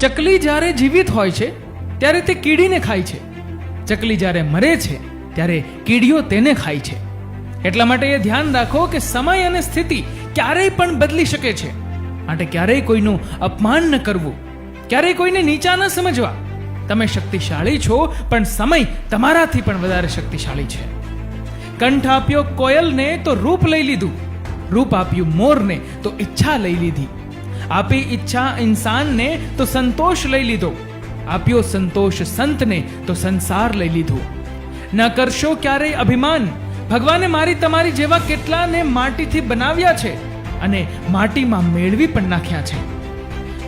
ચકલી જ્યારે જીવિત હોય છે, ત્યારે તે કીડીને ખાય છે. ચકલી જ્યારે મરે છે, ત્યારે કીડીઓ તેને ખાય છે. એટલા માટે એ ધ્યાન રાખો કે સમય અને સ્થિતિ ક્યારેય પણ બદલી શકે છે. માટે ક્યારેય કોઈનું અપમાન ન કરવું. ક્યારેય કોઈને નીચા ન સમજવા. તમે શક્તિશાળી છો, પણ સમય તમારાથી પણ વધારે શક્તિશાળી છે. કંઠ આપ્યો કોયલને તો રૂપ લઈ લીધું. રૂપ આપ્યું મોરને તો ઈચ્છા લઈ લીધી. આપી ઈચ્છા ઇન્સાનને તો સંતોષ લઈ લીધો. આપ્યો સંતોષ સંતને તો સંસાર લઈ લીધો. ન કરશો ક્યારેય અભિમાન. ભગવાને મારી તમારી જેવા કેટલાને માટીથી બનાવ્યા છે અને માટીમાં મેળવી પણ નાખ્યા છે.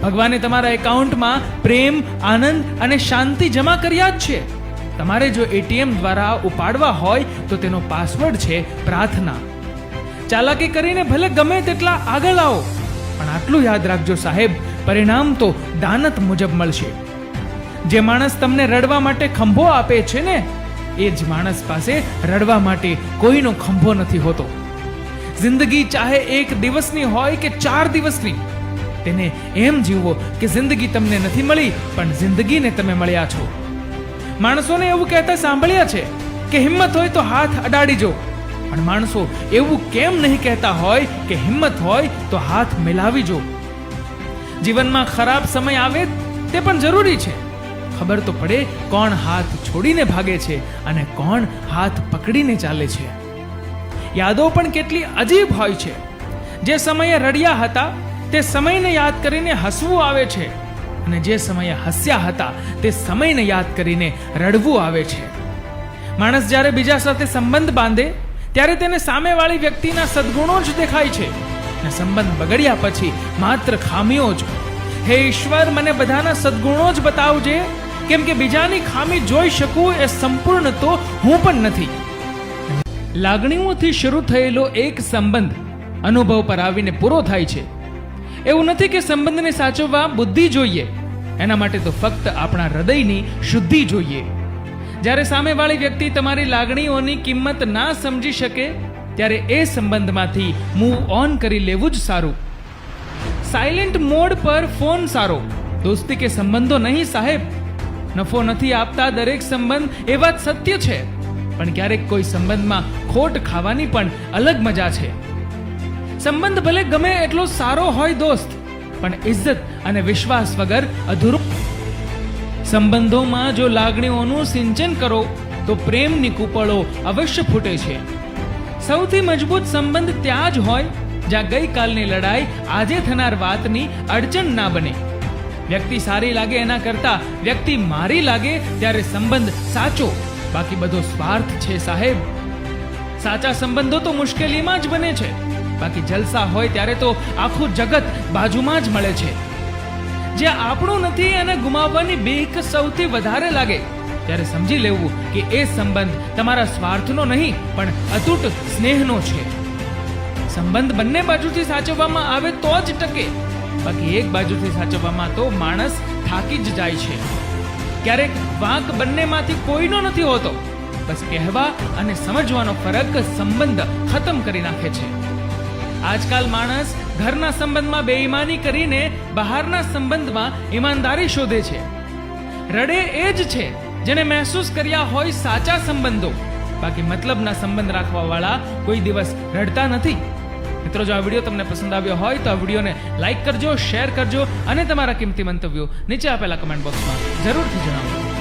ભગવાને તમારા એકાઉન્ટમાં પ્રેમ, આનંદ અને શાંતિ જમા કર્યા જ છે. તમારે જો એટીએમ દ્વારા ઉપાડવા હોય તો તેનો પાસવર્ડ છે પ્રાર્થના. ચાલાકી કરીને ભલે ગમે તેટલા આગળ આવો. પણ આટલું યાદ રાખજો સાહેબ, પરિણામ તો દાનત મુજબ મળશે. જે માણસ તમને રડવા માટે ખંભો આપે છે ને, એ જ માણસ પાસે રડવા માટે કોઈનો ખંભો નથી હોતો. જિંદગી ચાહે એક દિવસની હોય કે ચાર દિવસની, તેને એમ જીવો કે જિંદગી તમને નથી મળી, પણ જિંદગીને તમે મળ્યા છો. માણસોને એવું કહેતા સાંભળ્યા છે કે હિંમત હોય તો હાથ અડાડીજો પણ માણસો એવું કેમ નહીં કહેતા હોય કે હિંમત હોય તો હાથ મિલાવી જો. જીવનમાં ખરાબ સમય આવે તે પણ જરૂરી છે. ખબર તો પડે કોણ હાથ છોડીને ભાગે છે અને કોણ હાથ પકડીને ચાલે છે. યાદો પણ કેટલી અજીબ હોય છે. જે સમયે રડ્યા હતા, તે સમયને યાદ કરીને હસવું આવે છે. અને જે સમયે હસ્યા હતા, તે સમયને યાદ કરીને રડવું આવે છે. માણસ જ્યારે બીજા સાથે સંબંધ બાંધે ત્યારે તેને સામેવાળી વ્યક્તિના સદગુણો જ દેખાય છે. અને સંબંધ બગડ્યા પછી માત્ર ખામીઓ જ. હે ઈશ્વર, મને બધાના સદગુણો જ બતાવજે. કેમ કે બીજાની ખામી જોઈ શકું એ સંપૂર્ણ તો હું પણ નથી. લાગણીઓથી શરૂ થયેલો એક સંબંધ અનુભવ પર આવીને પૂરો થાય છે. એવું નથી કે સંબંધને સાચવવા બુદ્ધિ જોઈએ. એના માટે તો ફક્ત આપણા હૃદયની શુદ્ધિ જોઈએ. જ્યારે સામેવાળી વ્યક્તિ તમારી લાગણીઓની કિંમત ના સમજી શકે, ત્યારે એ સંબંધમાંથી મૂવ ઓન કરી લેવું જ સારું. સાયલેન્ટ મોડ પર ફોન સારો. દોસ્તી કે સંબંધો નહીં સાહેબ. નફો નથી આપતા દરેક સંબંધ, એ વાત સત્ય છે. પણ ક્યારેક કોઈ સંબંધમાં ખોટ ખાવાની પણ અલગ મજા છે. સંબંધ ભલે ગમે એટલો સારો હોય દોસ્ત, પણ ઇજ્જત અને વિશ્વાસ વગર અધૂરો સંબંધોમાં જો લાગણીઓનું સિંચન કરો, તો પ્રેમની કૂપળો અવશ્ય ફૂટે છે. સૌથી મજબૂત સંબંધ ત્યાં જ હોય, જ્યાં ગઈકાલની લડાઈ આજે થનાર વાતની અડચણ ના બને. વ્યક્તિ સારી લાગે એના કરતા, વ્યક્તિ મારી લાગે ત્યારે સંબંધ સાચો, બાકી બધો સ્વાર્થ છે સાહેબ. સાચા સંબંધો તો મુશ્કેલીમાં જ બને છે, બાકી જલસા હોય ત્યારે તો આખું જગત બાજુમાં જ મળે છે. જે આપણું નથી એને ગુમાવવાની બીક સૌથી વધારે લાગે. ત્યારે સમજી લેવું કે એ સંબંધ તમારા સ્વાર્થનો નહીં, પણ અતૂટ સ્નેહનો છે. સંબંધ બંને બાજુથી સાચવવામાં આવે તો જ ટકે. બાકી એક બાજુથી સાચવવામાં તો માણસ થાકી જ જાય છે. ક્યારેક વાંક બંનેમાંથી કોઈનો નથી હોતો. બસ કહેવા અને સમજવાનો ફરક સંબંધ ખતમ કરી નાખે છે. આજકાલ માણસ ઘરના સંબંધમાં બેઈમાની કરીને બહારના સંબંધમાં ઈમાનદારી શોધે છે. રડે એ જ છે જેને મહેસૂસ કર્યા હોય સાચા સંબંધો. બાકી મતલબના સંબંધ રાખવાવાળા કોઈ દિવસ રડતા નથી. મિત્રો, જો આ વીડિયો તમને પસંદ આવ્યો હોય તો આ વિડીયોને લાઈક કરજો, શેર કરજો અને તમારા કિંમતી મંતવ્યો નીચે આપેલા કમેન્ટ બોક્સમાં જરૂરથી જણાવો.